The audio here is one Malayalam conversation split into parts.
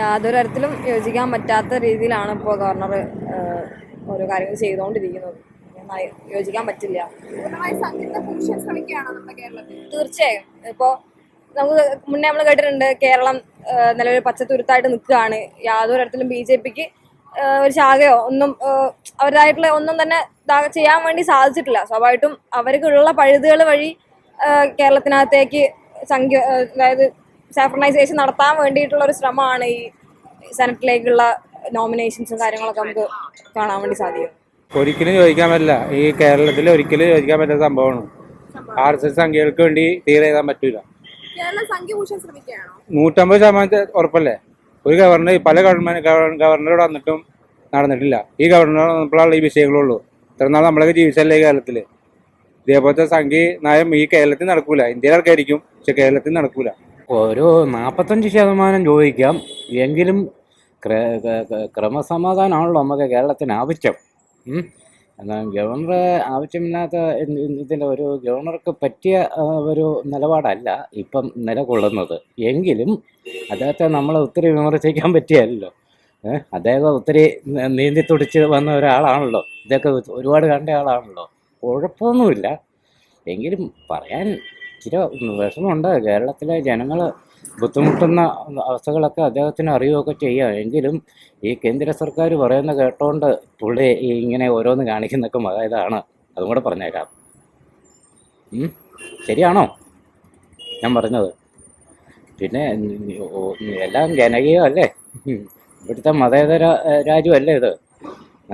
യാതൊരു തരത്തിലും യോജിക്കാൻ പറ്റാത്ത രീതിയിലാണ് ഇപ്പോൾ ഗവർണർ ഓരോ കാര്യങ്ങൾ ചെയ്തുകൊണ്ടിരിക്കുന്നത് യോജിക്കാൻ പറ്റില്ല. തീർച്ചയായും. ഇപ്പോൾ നമുക്ക് മുന്നേ നമ്മൾ കേട്ടിട്ടുണ്ട് കേരളം നിലവിൽ പച്ചത്തുരുത്തായിട്ട് നിൽക്കുകയാണ്. യാതൊരു തരത്തിലും ബി ജെ പിക്ക് ഒരു ശാഖയോ ഒന്നും അവരുടേതായിട്ടുള്ള ഒന്നും തന്നെ ചെയ്യാൻ വേണ്ടി സാധിച്ചിട്ടില്ല. സ്വാഭാവികമായിട്ടും അവർക്കുള്ള പഴുതുകൾ വഴി കേരളത്തിനകത്തേക്ക് സംഖ്യ അതായത് സാഫ്രണൈസേഷൻ നടത്താൻ വേണ്ടിയിട്ടുള്ള ഒരു ശ്രമമാണ് ഈ സെനറ്റിലേക്കുള്ള നോമിനേഷൻസും കാര്യങ്ങളൊക്കെ നമുക്ക് കാണാൻ വേണ്ടി സാധിക്കും. ഒരിക്കലും ചോദിക്കാൻ പറ്റില്ല. ഈ കേരളത്തിൽ ഒരിക്കലും ചോദിക്കാൻ പറ്റാത്ത സംഭവമാണ്. ആർ എസ് എസ് സംഖ്യകൾക്ക് വേണ്ടി തീരെ എഴുതാൻ പറ്റൂല. നൂറ്റമ്പത് ശതമാനത്തെ ഉറപ്പല്ലേ? ഒരു ഗവർണർ പല ഗവൺമെന്റ് ഗവർണറോട് വന്നിട്ടും നടന്നിട്ടില്ല. ഈ ഗവർണർ വന്നപ്പോഴാണ് ഈ വിഷയങ്ങളുള്ളൂ ഇത്ര നാൾ നമ്മളൊക്കെ ജീവിച്ചല്ലേ ഈ കേരളത്തിൽ? ഇതേപോലത്തെ സംഖ്യ നയം ഈ കേരളത്തിൽ നടക്കൂല. ഇന്ത്യയിലൊക്കെ ആയിരിക്കും പക്ഷെ കേരളത്തിൽ നടക്കൂല. ഒരു നാൽപ്പത്തഞ്ച് ശതമാനം ചോദിക്കാം. എങ്കിലും ക്രമസമാധാനമാണല്ലോ നമുക്ക് കേരളത്തിന് ആവശ്യം. എന്നാൽ ഗവർണർ ആവശ്യമില്ലാത്ത ഇത് ഇതിന്റെ ഒരു ഗവർണർക്ക് പറ്റിയ ഒരു നിലപാടല്ല ഇപ്പം നിലകൊള്ളുന്നത്. എങ്കിലും അദ്ദേഹത്തെ നമ്മൾ ഒത്തിരി വിമർശിക്കാൻ പറ്റിയല്ലോ. അദ്ദേഹം ഒത്തിരി നീന്തി തുടിച്ച് വന്ന ഒരാളാണല്ലോ. ഇതൊക്കെ ഒരുപാട് കണ്ട ആളാണല്ലോ. കുഴപ്പമൊന്നുമില്ല. എങ്കിലും പറയാൻ ഇച്ചിരി വിഷമമുണ്ട് കേരളത്തിലെ ജനങ്ങൾ ബുദ്ധിമുട്ടുന്ന അവസ്ഥകളൊക്കെ അദ്ദേഹത്തിന് അറിയുകയൊക്കെ ചെയ്യാം. എങ്കിലും ഈ കേന്ദ്ര സർക്കാർ പറയുന്ന കേട്ടോണ്ട് പുള്ളി ഇങ്ങനെ ഓരോന്ന് കാണിക്കുന്നൊക്കെ മതായതാണ് അതും കൂടെ പറഞ്ഞേക്കാം. ശരിയാണോ? ഞാൻ പറഞ്ഞത്. പിന്നെ എല്ലാം ജനകീയമല്ലേ. ഇവിടുത്തെ മതേതര രാജ്യമല്ലേ ഇത്?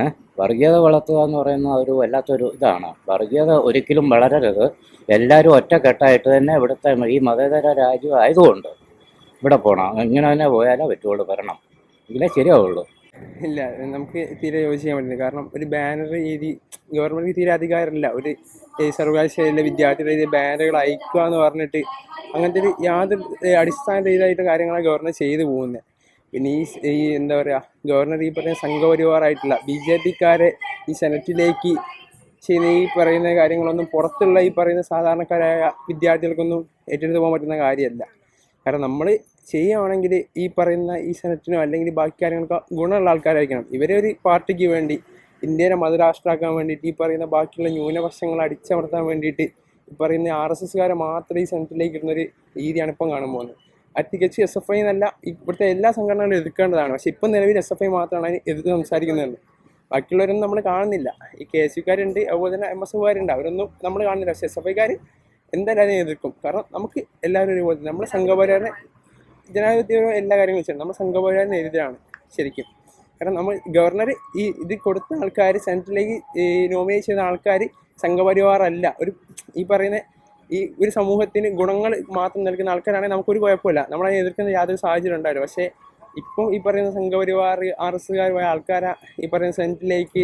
ഏഹ് വർഗീയത വളർത്തുക എന്ന് പറയുന്ന ഒരു വല്ലാത്തൊരു ഇതാണ്. വർഗീയത ഒരിക്കലും വളരരുത്. എല്ലാവരും ഒറ്റക്കെട്ടായിട്ട് തന്നെ ഇവിടുത്തെ ഈ മതേതര രാജ്യം ആയതുകൊണ്ട് ഇവിടെ പോകണം ഇങ്ങനെ തന്നെ പോയാലേ പറ്റുള്ളൂ വരണം. എങ്കിലേ ശരിയാവുള്ളൂ. ഇല്ല നമുക്ക് തീരെ യോജിക്കാൻ പറ്റില്ല. കാരണം ഒരു ബാനർ രീതി ഗവൺമെന്റ് തീരെ അധികാരമില്ല. ഒരു സർവകലാശാലയിലെ വിദ്യാർത്ഥികളുടെ ഇത് ബാനറുകൾ അയക്കുക എന്ന് പറഞ്ഞിട്ട് അങ്ങനത്തെ ഒരു യാതൊരു അടിസ്ഥാന രീതിയിലായിട്ട് കാര്യങ്ങളാണ് ഗവർണർ ചെയ്തു പോകുന്നത് പിന്നെ ഈ ഈ എന്താ പറയുക ഗവർണർ ഈ പറയുന്ന സംഘപരിവാറായിട്ടുള്ള ബി ജെ പിക്കാരെ ഈ സെനറ്റിലേക്ക് ചെയ്യുന്ന ഈ പറയുന്ന കാര്യങ്ങളൊന്നും പുറത്തുള്ള ഈ പറയുന്ന സാധാരണക്കാരായ വിദ്യാർത്ഥികൾക്കൊന്നും ഏറ്റെടുത്ത് പോകാൻ പറ്റുന്ന കാര്യമല്ല. കാരണം നമ്മൾ ചെയ്യുകയാണെങ്കിൽ ഈ പറയുന്ന ഈ സെനറ്റിനോ അല്ലെങ്കിൽ ബാക്കി കാര്യങ്ങൾക്കോ ഗുണമുള്ള ആൾക്കാരായിരിക്കണം. ഇവരെ ഒരു പാർട്ടിക്ക് വേണ്ടി ഇന്ത്യനെ മതരാഷ്ട്രമാക്കാൻ വേണ്ടിയിട്ട് ഈ പറയുന്ന ബാക്കിയുള്ള ന്യൂനപക്ഷങ്ങൾ അടിച്ചമർത്താൻ വേണ്ടിയിട്ട് ഈ പറയുന്ന ആർ എസ് എസ്കാരെ മാത്രം ഈ സെനറ്റിലേക്ക് ഇടുന്നൊരു രീതിയാണ് ഇപ്പം കാണാൻ അറ്റിക്കച്ച് എസ് എഫ് ഐ എന്നല്ല ഇവിടുത്തെ എല്ലാ സംഘടനകളും എതിർക്കേണ്ടതാണ്. പക്ഷേ ഇപ്പം നിലവിൽ എസ് എഫ് ഐ മാത്രമാണ് അതിന് എതിർത്ത് സംസാരിക്കുന്നുള്ളൂ ബാക്കിയുള്ളവരൊന്നും നമ്മൾ കാണുന്നില്ല. ഈ കെ എസ് യുക്കാരുണ്ട് അതുപോലെ തന്നെ എം എസ് എഫുകാരുണ്ട് അവരൊന്നും നമ്മൾ കാണുന്നില്ല. പക്ഷേ എസ് എഫ് ഐക്കാർ എന്തായാലും അതിനെ എതിർക്കും. കാരണം നമുക്ക് എല്ലാവരും ഒരുപോലെ നമ്മുടെ സംഘപരിവാരനെ ജനാധിപത്യപരമായ എല്ലാ കാര്യങ്ങളും ചെയ്യണം നമ്മൾ സംഘപരിവാരന് എതിരാണ് ശരിക്കും. കാരണം നമ്മൾ ഗവർണർ ഈ ഇത് കൊടുത്ത ആൾക്കാർ സെനറ്റിലേക്ക് നോമിനേറ്റ് ചെയ്ത ആൾക്കാർ സംഘപരിവാറല്ല. ഒരു ഈ പറയുന്ന ഈ ഒരു സമൂഹത്തിന് ഗുണങ്ങൾ മാത്രം നൽകുന്ന ആൾക്കാരാണെങ്കിൽ നമുക്കൊരു കുഴപ്പമില്ല. നമ്മളതിനെ എതിർക്കുന്ന യാതൊരു സാഹചര്യം ഉണ്ടാവില്ല. പക്ഷേ ഇപ്പം ഈ പറയുന്ന സംഘപരിവാർ ആർ എസ്സുകാരുമായ ആൾക്കാരെ ഈ പറയുന്ന സെനറ്റിലേക്ക്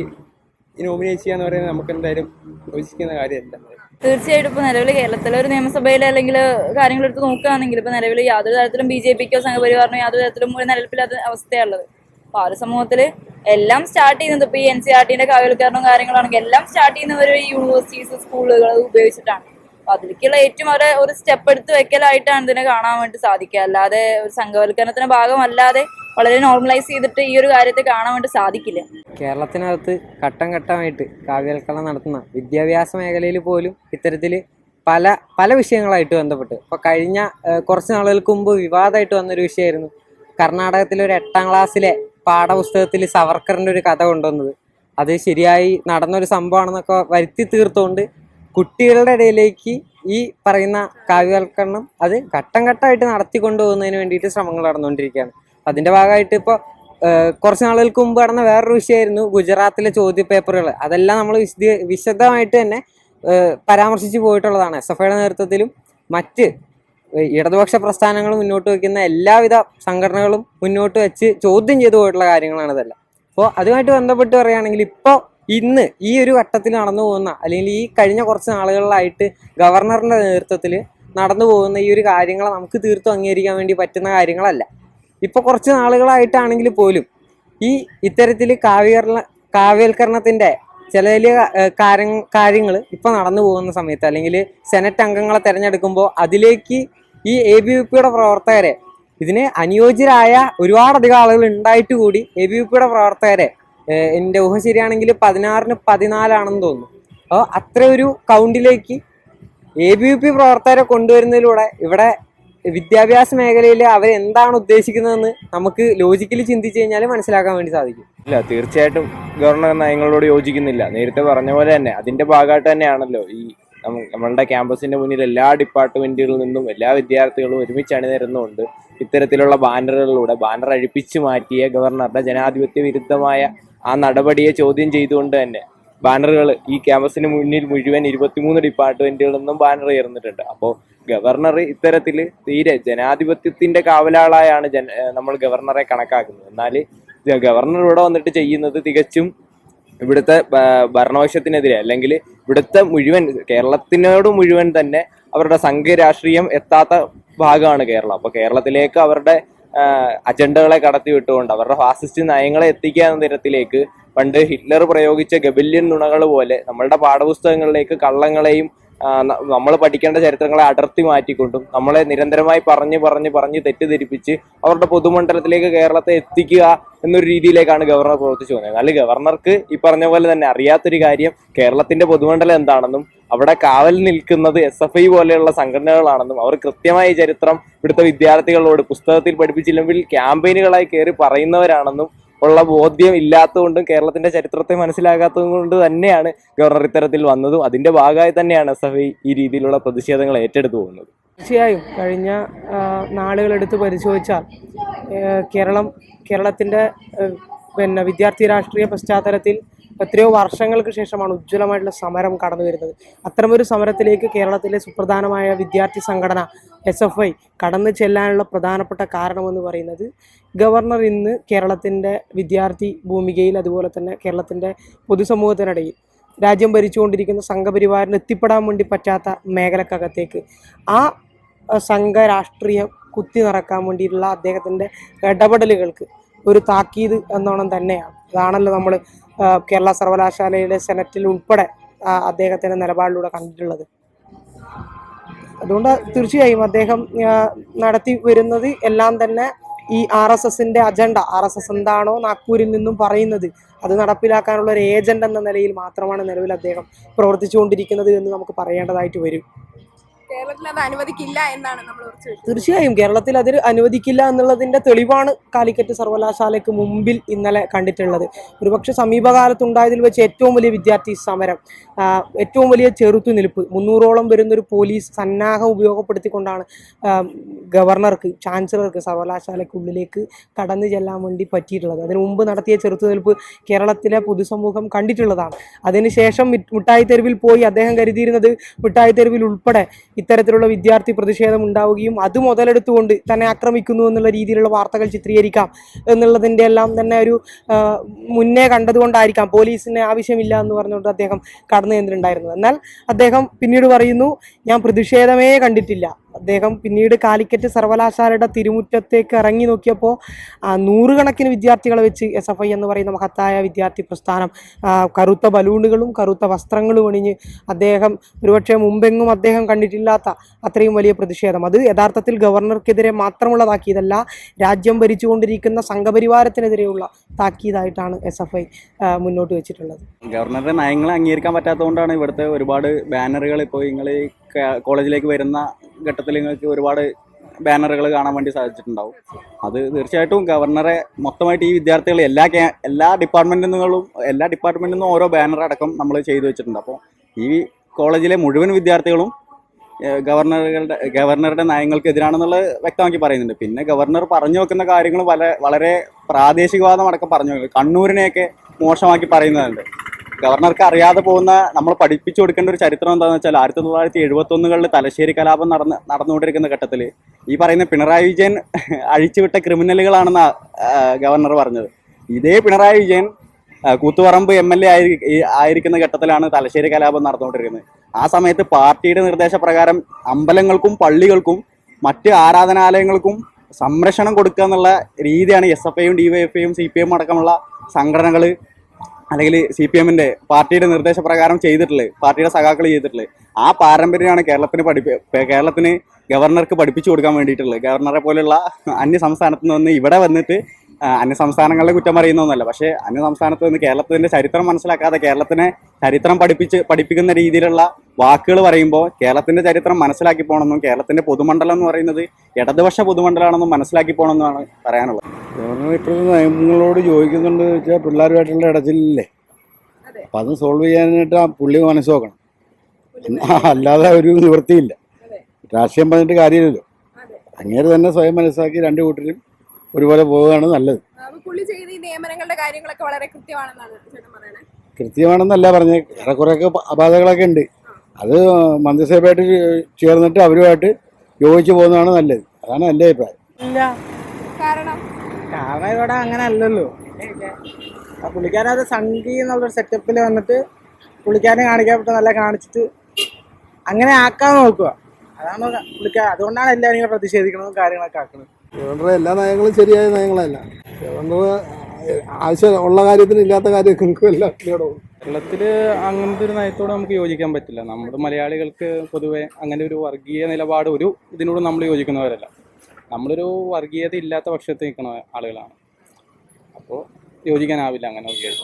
നോമിനേറ്റ് ചെയ്യുക എന്ന് പറയുന്നത് നമുക്ക് എന്തായാലും യോജിക്കുന്ന കാര്യമല്ല. തീർച്ചയായിട്ടും ഇപ്പോൾ നിലവിൽ കേരളത്തിലെ ഒരു നിയമസഭയിൽ അല്ലെങ്കിൽ കാര്യങ്ങൾ എടുത്ത് നോക്കുകയാണെങ്കിൽ ഇപ്പോൾ നിലവിൽ യാതൊരു തരത്തിലും ബി ജെ പിക്കോ സംഘപരിവാറിനോ യാതൊരു തരത്തിലും ഒരു നിലനിൽപ്പില്ലാത്ത അവസ്ഥയുള്ളത് അപ്പോൾ ആ ഒരു സമൂഹത്തിൽ എല്ലാം സ്റ്റാർട്ട് ചെയ്യുന്നത് ഇപ്പോൾ ഈ എൻ സി ആർ ടിന്റെ കാവൽക്കാരണവും കാര്യങ്ങളാണെങ്കിൽ എല്ലാം സ്റ്റാർട്ട് ചെയ്യുന്നവർ ഈ യൂണിവേഴ്സിറ്റീസ് സ്കൂളുകൾ ഉപയോഗിച്ചിട്ടാണ്. അപ്പോൾ അതിലേക്കുള്ള ഏറ്റവും അവരെ ഒരു സ്റ്റെപ്പ് എടുത്ത് വെക്കലായിട്ടാണ് ഇതിനെ കാണാൻ വേണ്ടി സാധിക്കുക. അല്ലാതെ ഒരു സംഘവൽക്കരണത്തിന്റെ ഭാഗമല്ലാതെ വളരെ നോർമലൈസ് ചെയ്തിട്ട് ഈ ഒരു കാര്യത്തെ കാണാൻ വേണ്ടി സാധിക്കില്ല. കേരളത്തിനകത്ത് ഘട്ടം ഘട്ടമായിട്ട് കാവ്യവൽക്കരണം നടത്തുന്ന വിദ്യാഭ്യാസ മേഖലയിൽ പോലും ഇത്തരത്തിൽ പല പല വിഷയങ്ങളായിട്ട് ബന്ധപ്പെട്ട്. ഇപ്പോൾ കഴിഞ്ഞ കുറച്ച് നാളുകൾക്ക് മുമ്പ് വിവാദമായിട്ട് വന്നൊരു വിഷയമായിരുന്നു. കർണാടകത്തിലെ ഒരു എട്ടാം ക്ലാസ്സിലെ പാഠപുസ്തകത്തിൽ സവർക്കറിന്റെ ഒരു കഥ കൊണ്ടുവന്നത്. അത് ശരിയായി നടന്നൊരു സംഭവമാണെന്നൊക്കെ വരുത്തി തീർത്തുകൊണ്ട് കുട്ടികളുടെ ഇടയിലേക്ക് ഈ പറയുന്ന കാവ്യവൽക്കരണം അത് ഘട്ടം ഘട്ടമായിട്ട് നടത്തിക്കൊണ്ടുപോകുന്നതിന് വേണ്ടിയിട്ട് ശ്രമങ്ങൾ നടന്നുകൊണ്ടിരിക്കുകയാണ്. അതിന്റെ ഭാഗമായിട്ട് ഇപ്പോൾ കുറച്ച് നാളുകൾക്ക് മുമ്പ് നടന്ന വേറൊരു വിഷയമായിരുന്നു ഗുജറാത്തിലെ ചോദ്യ പേപ്പറുകൾ അതെല്ലാം നമ്മൾ വിശദ വിശദമായിട്ട് തന്നെ പരാമർശിച്ചു പോയിട്ടുള്ളതാണ്. എസ് എഫ് ഐയുടെ നേതൃത്വത്തിലും മറ്റ് ഇടതുപക്ഷ പ്രസ്ഥാനങ്ങൾ മുന്നോട്ട് വയ്ക്കുന്ന എല്ലാവിധ സംഘടനകളും മുന്നോട്ട് വെച്ച് ചോദ്യം ചെയ്തു പോയിട്ടുള്ള കാര്യങ്ങളാണ് ഇതെല്ലാം. അപ്പോൾ അതുമായിട്ട് ബന്ധപ്പെട്ട് പറയുകയാണെങ്കിൽ ഇപ്പോൾ ഇന്ന് ഈ ഒരു ഘട്ടത്തിൽ നടന്നു പോകുന്ന അല്ലെങ്കിൽ ഈ കഴിഞ്ഞ കുറച്ച് നാളുകളിലായിട്ട് ഗവർണറിന്റെ നേതൃത്വത്തിൽ നടന്നു പോകുന്ന ഈ ഒരു കാര്യങ്ങളെ നമുക്ക് തീർത്തും അംഗീകരിക്കാൻ വേണ്ടി പറ്റുന്ന കാര്യങ്ങളല്ല. ഇപ്പോൾ കുറച്ച് നാളുകളായിട്ടാണെങ്കിൽ പോലും ഈ ഇത്തരത്തിൽ കാവ്യകരണ കാവ്യവൽക്കരണത്തിന്റെ ചില വലിയ കാര്യങ്ങൾ ഇപ്പോൾ നടന്നു പോകുന്ന സമയത്ത് അല്ലെങ്കിൽ സെനറ്റ് അംഗങ്ങളെ തിരഞ്ഞെടുക്കുമ്പോൾ അതിലേക്ക് ഈ എ ബി വി പിയുടെ പ്രവർത്തകരെ ഇതിന് അനുയോജ്യരായ ഒരുപാടധികം ആളുകൾ ഉണ്ടായിട്ട് കൂടി എ ബി വി പിയുടെ പ്രവർത്തകരെ എന്റെ ഊഹ ശരിയാണെങ്കിൽ പതിനാറിന് പതിനാലാണെന്ന് തോന്നുന്നു. അപ്പോൾ അത്ര ഒരു കൗണ്ടിലേക്ക് എ ബി വി പി പ്രവർത്തകരെ കൊണ്ടുവരുന്നതിലൂടെ ഇവിടെ വിദ്യാഭ്യാസ മേഖലയിൽ അവരെന്താണ് ഉദ്ദേശിക്കുന്നതെന്ന് നമുക്ക് ലോജിക്കലി ചിന്തിച്ചു കഴിഞ്ഞാൽ മനസ്സിലാക്കാൻ വേണ്ടി സാധിക്കും. ഇല്ല തീർച്ചയായിട്ടും ഗവർണർ നയങ്ങളോട് യോജിക്കുന്നില്ല. നേരത്തെ പറഞ്ഞ പോലെ തന്നെ അതിന്റെ ഭാഗമായിട്ട് തന്നെയാണല്ലോ ഈ നമ്മ- നമ്മളുടെ ക്യാമ്പസിന്റെ മുന്നിൽ എല്ലാ ഡിപ്പാർട്ട്മെന്റുകളിൽ നിന്നും എല്ലാ വിദ്യാർത്ഥികളും ഒരുമിച്ച് അണിനിരുന്നുകൊണ്ട് ഇത്തരത്തിലുള്ള ബാനറുകളിലൂടെ ബാനർ അഴിപ്പിച്ചു മാറ്റിയ ഗവർണറുടെ ജനാധിപത്യ വിരുദ്ധമായ ആ നടപടിയെ ചോദ്യം ചെയ്തുകൊണ്ട് തന്നെ ബാനറുകൾ ഈ ക്യാമ്പസിന് മുന്നിൽ മുഴുവൻ ഇരുപത്തിമൂന്ന് ഡിപ്പാർട്ട്മെന്റുകളിൽ നിന്നും ബാനർ ഉയർന്നിട്ടുണ്ട്. അപ്പോൾ ഗവർണർ ഇത്തരത്തിൽ തീരെ ജനാധിപത്യത്തിന്റെ കാവലാളായാണ് ജന നമ്മൾ ഗവർണറെ കണക്കാക്കുന്നത്. എന്നാൽ ഗവർണർ ഇവിടെ വന്നിട്ട് ചെയ്യുന്നത് തികച്ചും ഇവിടുത്തെ ഭരണപക്ഷത്തിനെതിരെ അല്ലെങ്കിൽ ഇവിടുത്തെ മുഴുവൻ കേരളത്തിനോട് മുഴുവൻ തന്നെ അവരുടെ സംഘരാഷ്ട്രീയം എത്താത്ത ഭാഗമാണ് കേരളം. അപ്പോൾ കേരളത്തിലേക്ക് അവരുടെ അജണ്ടകളെ കടത്തി വിട്ടുകൊണ്ട് അവരുടെ ഫാസിസ്റ്റ് നയങ്ങളെ എത്തിക്കുക എന്ന തരത്തിലേക്ക് പണ്ട് ഹിറ്റ്ലർ പ്രയോഗിച്ച ഗബില്യൻ നുണകൾ പോലെ നമ്മളുടെ പാഠപുസ്തകങ്ങളിലേക്ക് കള്ളങ്ങളെയും നമ്മൾ പഠിക്കേണ്ട ചരിത്രങ്ങളെ അടർത്തി മാറ്റിക്കൊണ്ടും നമ്മളെ നിരന്തരമായി പറഞ്ഞ് പറഞ്ഞ് പറഞ്ഞ് തെറ്റിദ്ധരിപ്പിച്ച് അവരുടെ പൊതുമണ്ഡലത്തിലേക്ക് കേരളത്തെ എത്തിക്കുക എന്നൊരു രീതിയിലേക്കാണ് ഗവർണർ പ്രവർത്തിച്ചു പോകുന്നത്. എന്നാൽ ഗവർണർക്ക് ഈ പറഞ്ഞ പോലെ തന്നെ അറിയാത്തൊരു കാര്യം കേരളത്തിന്റെ പൊതുമണ്ഡലം എന്താണെന്നും അവിടെ കാവൽ നിൽക്കുന്നത് എസ് എഫ് ഐ പോലെയുള്ള സംഘടനകളാണെന്നും അവർ കൃത്യമായ ചരിത്രം ഇവിടുത്തെ വിദ്യാർത്ഥികളോട് പുസ്തകത്തിൽ പഠിപ്പിച്ചില്ലെങ്കിൽ ക്യാമ്പയിനുകളായി കയറി പറയുന്നവരാണെന്നും ഉള്ള ബോധ്യം ഇല്ലാത്തതുകൊണ്ടും കേരളത്തിന്റെ ചരിത്രത്തെ മനസ്സിലാകാത്തത് കൊണ്ട് തന്നെയാണ് ഗവർണർ ഇത്തരത്തിൽ വന്നതും. അതിന്റെ ഭാഗമായി തന്നെയാണ് എസ് എഫ് ഐ ഈ രീതിയിലുള്ള പ്രതിഷേധങ്ങൾ ഏറ്റെടുത്തു പോകുന്നത്. തീർച്ചയായും കഴിഞ്ഞ നാളുകളെടുത്ത് പരിശോധിച്ചാൽ കേരളം കേരളത്തിന്റെ പിന്നെ വിദ്യാർത്ഥി രാഷ്ട്രീയ പശ്ചാത്തലത്തിൽ എത്രയോ വർഷങ്ങൾക്ക് ശേഷമാണ് ഉജ്ജ്വലമായിട്ടുള്ള സമരം കടന്നു വരുന്നത്. അത്തരമൊരു സമരത്തിലേക്ക് കേരളത്തിലെ സുപ്രധാനമായ വിദ്യാർത്ഥി സംഘടന എസ് എഫ് ഐ കടന്നു ചെല്ലാനുള്ള പ്രധാനപ്പെട്ട കാരണമെന്ന് പറയുന്നത് ഗവർണർ ഇന്ന് കേരളത്തിന്റെ വിദ്യാർത്ഥി ഭൂമികയിൽ അതുപോലെ തന്നെ കേരളത്തിന്റെ പൊതുസമൂഹത്തിനിടയിൽ രാജ്യം ഭരിച്ചുകൊണ്ടിരിക്കുന്ന സംഘപരിവാറിന് എത്തിപ്പെടാൻ വേണ്ടി പറ്റാത്ത മേഖലക്കകത്തേക്ക് ആ സംഘരാഷ്ട്രീയം സംഘ രാഷ്ട്രീയം കുത്തി നിറക്കാൻ വേണ്ടിയിട്ടുള്ള അദ്ദേഹത്തിന്റെ ഇടപെടലുകൾക്ക് ഒരു താക്കീത് എന്നോണം തന്നെയാണ്. അതാണല്ലോ നമ്മൾ കേരള സർവകലാശാലയുടെ സെനറ്റിൽ ഉൾപ്പെടെ അദ്ദേഹത്തിന്റെ നിലപാടിലൂടെ കണ്ടിട്ടുള്ളത്. അതുകൊണ്ട് തീർച്ചയായും അദ്ദേഹം നടത്തി വരുന്നത് എല്ലാം തന്നെ ഈ ആർ എസ് എസിന്റെ അജണ്ട. ആർ എസ് എസ് എന്താണോ നാഗ്പൂരിൽ നിന്നും പറയുന്നത് അത് നടപ്പിലാക്കാനുള്ള ഒരു ഏജന്റ് എന്ന നിലയിൽ മാത്രമാണ് നിലവിൽ അദ്ദേഹം പ്രവർത്തിച്ചുകൊണ്ടിരിക്കുന്നത് എന്ന് നമുക്ക് പറയേണ്ടതായിട്ട് വരും. കേരളത്തിൽ അത് അനുവദിക്കില്ല എന്നാണ് നമ്മൾ തീർച്ചയായും കേരളത്തിൽ അതിൽ അനുവദിക്കില്ല എന്നുള്ളതിന്റെ തെളിവാണ് കാലിക്കറ്റ് സർവകലാശാലയ്ക്ക് മുമ്പിൽ ഇന്നലെ കണ്ടിട്ടുള്ളത്. ഒരുപക്ഷെ സമീപകാലത്തുണ്ടായതിൽ വെച്ച് ഏറ്റവും വലിയ വിദ്യാർത്ഥി സമരം ഏറ്റവും വലിയ ചെറുത്തുനിൽപ്പ് മുന്നൂറോളം വരുന്നൊരു പോലീസ് സന്നാഹം ഉപയോഗപ്പെടുത്തിക്കൊണ്ടാണ് ഗവർണർക്ക് ചാൻസലർക്ക് സർവകലാശാലയ്ക്കുള്ളിലേക്ക് കടന്നു ചെല്ലാൻ വേണ്ടി പറ്റിയിട്ടുള്ളത്. അതിനു മുമ്പ് നടത്തിയ ചെറുത്തുനിൽപ്പ് കേരളത്തിലെ പൊതുസമൂഹം കണ്ടിട്ടുള്ളതാണ്. അതിനുശേഷം മിഠായി തെരുവിൽ പോയി അദ്ദേഹം കരുതിയിരുന്നത് മിഠായി തെരുവിൽ ഉൾപ്പെടെ ഇത്തരത്തിലുള്ള വിദ്യാർത്ഥി പ്രതിഷേധം ഉണ്ടാവുകയും അത് മുതലെടുത്തുകൊണ്ട് തന്നെ ആക്രമിക്കുന്നു എന്നുള്ള രീതിയിലുള്ള വാർത്തകൾ ചിത്രീകരിക്കാം എന്നുള്ളതിന്റെ എല്ലാം തന്നെ ഒരു മുന്നേ കണ്ടതുകൊണ്ടായിരിക്കാം പോലീസിന് ആവശ്യമില്ല എന്ന് പറഞ്ഞുകൊണ്ട് അദ്ദേഹം കടന്നു ചെന്നിട്ടുണ്ടായിരുന്നത്. എന്നാൽ അദ്ദേഹം പിന്നീട് പറയുന്നു ഞാൻ പ്രതിഷേധമേ കണ്ടിട്ടില്ല. അദ്ദേഹം പിന്നീട് കാലിക്കറ്റ് സർവകലാശാലയുടെ തിരുമുറ്റത്തേക്ക് ഇറങ്ങി നോക്കിയപ്പോൾ നൂറുകണക്കിന് വിദ്യാർത്ഥികളെ വെച്ച് എസ് എഫ് ഐ എന്ന് പറയുന്ന മഹത്തായ വിദ്യാർത്ഥി പ്രസ്ഥാനം കറുത്ത ബലൂണുകളും കറുത്ത വസ്ത്രങ്ങളും അണിഞ്ഞ് അദ്ദേഹം ഒരുപക്ഷെ മുമ്പെങ്ങും അദ്ദേഹം കണ്ടിട്ടില്ലാത്ത അത്രയും വലിയ പ്രതിഷേധം. അത് യഥാർത്ഥത്തിൽ ഗവർണർക്കെതിരെ മാത്രമുള്ളതാക്കിയതല്ല രാജ്യം ഭരിച്ചുകൊണ്ടിരിക്കുന്ന സംഘപരിവാരത്തിനെതിരെയുള്ള താക്കീതായിട്ടാണ് എസ് എഫ് ഐ മുന്നോട്ട് വെച്ചിട്ടുള്ളത്. ഗവർണറുടെ നയങ്ങളെ അംഗീകരിക്കാൻ പറ്റാത്തതുകൊണ്ടാണ് ഇവിടുത്തെ ഒരുപാട് ബാനറുകൾ ഇപ്പോൾ നിങ്ങൾ കോളേജിലേക്ക് വരുന്ന ഘട്ടത്തിൽ നിങ്ങൾക്ക് ഒരുപാട് ബാനറുകൾ കാണാൻ വേണ്ടി സാധിച്ചിട്ടുണ്ടാവും. അത് തീർച്ചയായിട്ടും ഗവർണറെ മൊത്തമായിട്ട് ഈ വിദ്യാർത്ഥികൾ എല്ലാ എല്ലാ ഡിപ്പാർട്ട്മെന്റിൽ നിന്നും എല്ലാ ഡിപ്പാർട്ട്മെന്റിൽ നിന്നും ഓരോ ബാനർ അടക്കം നമ്മൾ ചെയ്തു വെച്ചിട്ടുണ്ട്. അപ്പോൾ ഈ കോളേജിലെ മുഴുവൻ വിദ്യാർത്ഥികളും ഗവർണറുടെ നയങ്ങൾക്ക് എതിരാണെന്നുള്ളത് വ്യക്തമാക്കി പറയുന്നുണ്ട്. പിന്നെ ഗവർണർ പറഞ്ഞു വെക്കുന്ന കാര്യങ്ങൾ വളരെ വളരെ പ്രാദേശികവാദം അടക്കം പറഞ്ഞു കണ്ണൂരിനെയൊക്കെ മോശമാക്കി പറയുന്നുണ്ട് ഗവർണർക്ക് അറിയാതെ പോകുന്ന നമ്മൾ പഠിപ്പിച്ചു കൊടുക്കേണ്ട ഒരു ചരിത്രം എന്താണെന്ന് വെച്ചാൽ ആയിരത്തി തൊള്ളായിരത്തി എഴുപത്തൊന്നുകളിൽ തലശ്ശേരി കലാപം നടന്ന് നടന്നുകൊണ്ടിരിക്കുന്ന ഘട്ടത്തിൽ ഈ പറയുന്ന പിണറായി വിജയൻ അഴിച്ചുവിട്ട ക്രിമിനലുകളാണെന്ന് ഗവർണർ പറഞ്ഞത്. ഇതേ Pinarayi Vijayan Koothuparamba M L A ആയി ആയിരിക്കുന്ന ഘട്ടത്തിലാണ് തലശ്ശേരി കലാപം നടന്നുകൊണ്ടിരിക്കുന്നത്. ആ സമയത്ത് പാർട്ടിയുടെ നിർദ്ദേശപ്രകാരം അമ്പലങ്ങൾക്കും പള്ളികൾക്കും മറ്റ് ആരാധനാലയങ്ങൾക്കും സംരക്ഷണം കൊടുക്കുക എന്നുള്ള രീതിയാണ് എസ് എഫ് ഐയും ഡി വൈ എഫ് ഐയും സി പി എം അടക്കമുള്ള സംഘടനകൾ അല്ലെങ്കിൽ സി പി എമ്മിന്റെ പാർട്ടിയുടെ നിർദ്ദേശപ്രകാരം ചെയ്തിട്ടുള്ളത് പാർട്ടിയുടെ സഖാക്കൾ ചെയ്തിട്ടുള്ളത്. ആ പാരമ്പര്യമാണ് കേരളത്തിന് പഠിപ്പി കേരളത്തിന് ഗവർണർക്ക് പഠിപ്പിച്ചു കൊടുക്കാൻ വേണ്ടിയിട്ടുള്ളത്. ഗവർണറെ പോലെയുള്ള അന്യ സംസ്ഥാനത്ത് നിന്ന് ഇവിടെ വന്നിട്ട് ആ, അന്യ സംസ്ഥാനങ്ങളെ കുറ്റം പറയുന്നൊന്നുമല്ല പക്ഷേ അന്യ സംസ്ഥാനത്ത് നിന്ന് കേരളത്തിന്റെ ചരിത്രം മനസ്സിലാക്കാതെ കേരളത്തിനെ ചരിത്രം പഠിപ്പിച്ച് പഠിപ്പിക്കുന്ന രീതിയിലുള്ള വാക്കുകൾ പറയുമ്പോൾ കേരളത്തിന്റെ ചരിത്രം മനസ്സിലാക്കി പോകണമെന്നും കേരളത്തിന്റെ പൊതുമണ്ഡലം എന്ന് പറയുന്നത് ഇടതുപക്ഷ പൊതുമണ്ഡലമാണെന്നും മനസ്സിലാക്കി പോകണമെന്നാണ് പറയാനുള്ളത് ഗവർണർ ഇപ്പോഴത്തെ നയങ്ങളോട് ചോദിക്കുന്നുണ്ട് വെച്ചാൽ പിള്ളേരുമായിട്ടുള്ള ഇടച്ചിലല്ലേ അതെ. അപ്പം അത് സോൾവ് ചെയ്യാനായിട്ട് ആ പുള്ളി മനസ്സ് നോക്കണം അല്ലാതെ ഒരു നിവൃത്തിയില്ല അതെ. രാഷ്ട്രീയം പറഞ്ഞിട്ട് കാര്യമില്ലല്ലോ അതെ. അങ്ങേര് തന്നെ സ്വയം മനസ്സിലാക്കി രണ്ട് കൂട്ടരും ഒരുപോലെ പോവുകയാണ് നല്ലത്. പുള്ളി ചെയ്ത ഈ നിയമനങ്ങളുടെ കാര്യങ്ങളൊക്കെ വളരെ കൃത്യമാണെന്നാണ് ചേട്ടൻ കൃത്യമാണെന്നല്ല പറഞ്ഞ ഏറെക്കുറെയൊക്കെ അപാധകളൊക്കെ ഉണ്ട്. അത് മന്ത്രിസഭയായിട്ട് ചേർന്നിട്ട് അവരുമായിട്ട് യോജിച്ച് പോകുന്നതാണ് നല്ലത്. അതാണ് എന്റെ അഭിപ്രായം. ഇല്ല. കാരണം? കാരണം ഇവിടെ അങ്ങനെ അല്ലല്ലോ. പുള്ളിക്കാരൻ അത് സംഘി എന്നുള്ളൊരു സെറ്റപ്പിൽ വന്നിട്ട് പുള്ളിക്കാരനെ കാണിക്കാൻ പറ്റും നല്ല കാണിച്ചിട്ട് അങ്ങനെ ആക്കാൻ നോക്കുക. അതാണ് പുള്ളിക്കാർ അതുകൊണ്ടാണ് എല്ലാവരും ഇങ്ങനെ പ്രതിഷേധിക്കണതും കാര്യങ്ങളൊക്കെ ആക്കുന്നത്. ഗവർണറെ എല്ലാ നയങ്ങളും ശരിയായ നയങ്ങളല്ല. ഗവർണർ ആവശ്യം ഉള്ള കാര്യത്തിന് ഇല്ലാത്ത കാര്യം കേരളത്തിൽ അങ്ങനത്തെ ഒരു നയത്തോട് നമുക്ക് യോജിക്കാൻ പറ്റില്ല. നമ്മുടെ മലയാളികൾക്ക് പൊതുവെ അങ്ങനെ ഒരു വർഗീയ നിലപാട് ഒരു ഇതിനോട് നമ്മൾ യോജിക്കുന്നവരല്ല. നമ്മളൊരു വർഗീയത ഇല്ലാത്ത പക്ഷത്ത് നിൽക്കുന്ന ആളുകളാണ്. അപ്പോൾ യോജിക്കാനാവില്ല അങ്ങനെ നോക്കിയാൽ